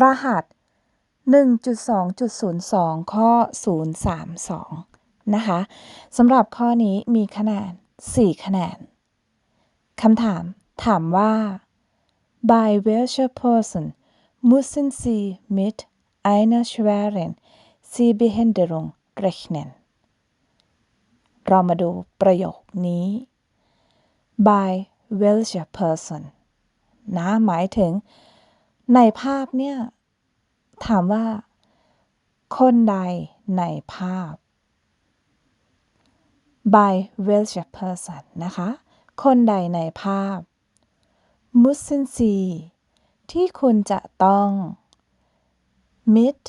รหัส 1.2.02 ข้อ 032 นะคะสำหรับข้อนี้มีคะแนน 4 คะแนนคำถาม ถามว่า By welcher Person müssen Sie mit einer schweren Sehbehinderung rechnen เรามาดูประโยคนี้ by welcher person นะหมายถึง ในภาพเนี่ย ถามว่า คนใดในภาพ by welsh person นะคะ คนใดในภาพ müssen Sie ที่คุณจะต้อง mit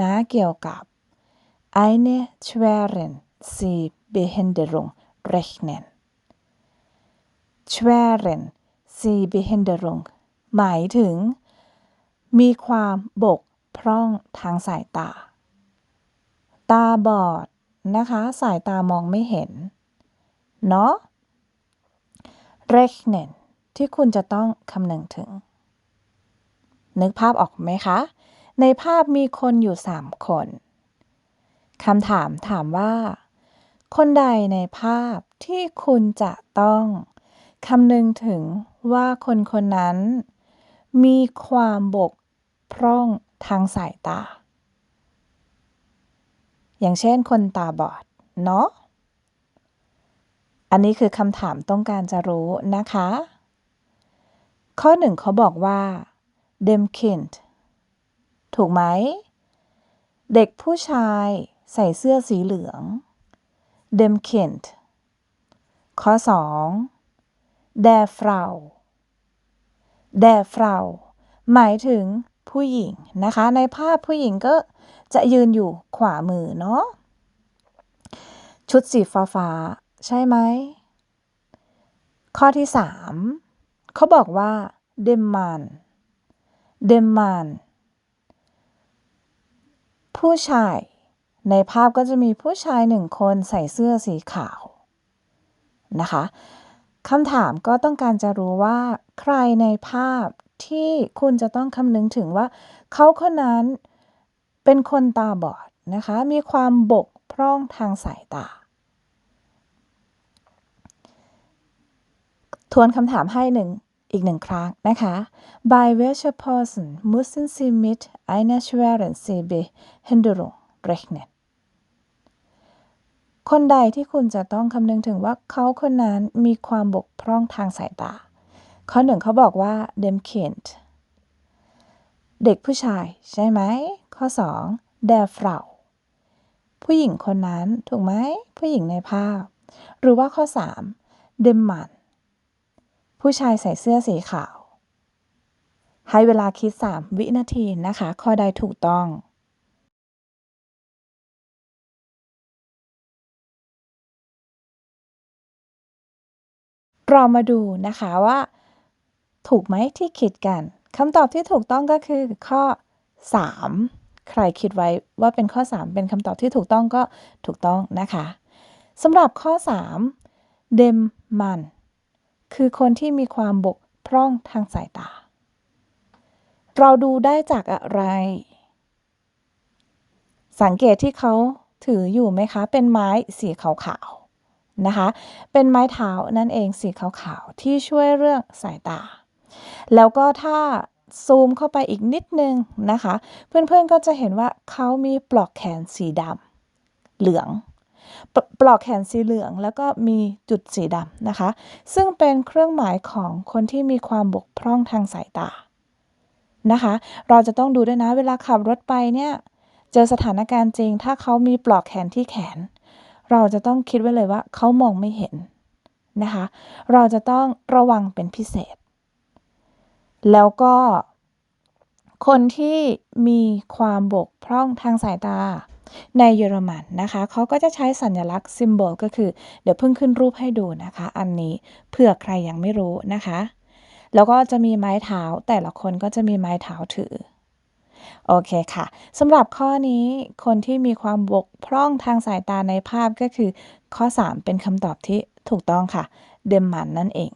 นะเกี่ยวกับ eine schweren Sehbehinderung rechnen schweren Sehbehinderung หมายถึง มีความบกพร่องทางสายตา ตาบอดนะคะ สายตามองไม่เห็น เนาะ rechnen ที่คุณจะต้องคำนึงถึง นึกภาพออกไหมคะ ในภาพมีคนอยู่สามคนคำถามถามว่า คนใดในภาพที่คุณจะต้องคำนึงถึงว่าคนคนนั้น มีความบกพร่องทางสายตา อย่างเช่นคนตาบอด เนาะ อันนี้คือคำถามต้องการจะรู้นะคะ ข้อหนึ่งเขาบอกว่า dem Kind ถูกไหม เด็กผู้ชายใส่เสื้อสีเหลือง dem Kind ข้อ 2 der Frau der Frau หมายถึงผู้หญิงนะคะ ในภาพผู้หญิงก็จะยืนอยู่ขวามือเนาะชุดสีฟ้าฟ้าใช่ไหม ข้อที่3เขาบอกว่า dem Mann dem a n ผู้ชาย ในภาพก็จะมีผู้ชายหนึ่งคนใส่เสื้อสีขาวนะคะ คำถามก็ต้องการจะรู้ว่า ใครในภาพที่คุณจะต้องคำนึงถึงว่า เขาคนนั้นเป็นคนตาบอดนะคะ มีความบกพร่องทางสายตา ทวนคำถามให้หนึ่งอีกหนึ่งครั้งนะคะ By welcher Person müssen Sie mit einer schweren Sehbehinderung rechnen คนใดที่คุณจะต้องคำนึงถึงว่าเขาคนนั้นมีความบกพร่องทางสายตา ข้อหนึ่งเขาบอกว่า dem Kind เด็กผู้ชายใช่ไหม ข้อ2 der Frau ผู้หญิงคนนั้นถูกไหม ผู้หญิงในภาพ หรือว่าข้อ3 dem Mann ผู้ชายใส่เสื้อสีขาว ให้เวลาคิด 3 วินาทีนะคะ ข้อใดถูกต้อง เรามาดูนะคะว่า ถูกไหมที่คิดกันคำตอบที่ถูกต้องก็คือข้อ 3 ใครคิดไว้ว่าเป็นข้อ 3 เป็นคำตอบที่ถูกต้องก็ถูกต้องนะคะสำหรับข้อ 3 เดมมัน คือคนที่มีความบกพร่องทางสายตา เราดูได้จากอะไร สังเกตที่เขาถืออยู่ไหมคะ เป็นไม้สีขาวๆ นะคะ เป็นไม้เท้านั่นเองสีขาวๆ ที่ช่วยเรื่องสายตา แล้วก็ถ้าซูมเข้าไปอีกนิดนึงนะคะ เพื่อนๆก็จะเห็นว่าเขามีปลอกแขนสีดำเหลืองปลอกแขนสีเหลืองแล้วก็มีจุดสีดำนะคะ ซึ่งเป็นเครื่องหมายของคนที่มีความบกพร่องทางสายตานะคะ เราจะต้องดูด้วยนะเวลาขับรถไปเนี่ย เจอสถานการณ์จริง ถ้าเขามีปลอกแขนที่แขน เราจะต้องคิดไว้เลยว่าเขามองไม่เห็นนะคะ เราจะต้องระวังเป็นพิเศษ แล้วก็คนที่มีความบกพร่องทางสายตาในเยอรมันนะคะ เขาก็จะใช้สัญลักษณ์ซิมโบลก็คือ เดี๋ยวเพิ่งขึ้นรูปให้ดูนะคะ อันนี้เผื่อใครยังไม่รู้นะคะ แล้วก็จะมีไม้เท้าแต่ละคนก็จะมีไม้เท้าถือ โอเคค่ะสำหรับข้อนี้คนที่มีความบกพร่องทางสายตาในภาพก็คือ ข้อ 3 เป็นคำตอบที่ถูกต้องค่ะ เดมมันนั่นเอง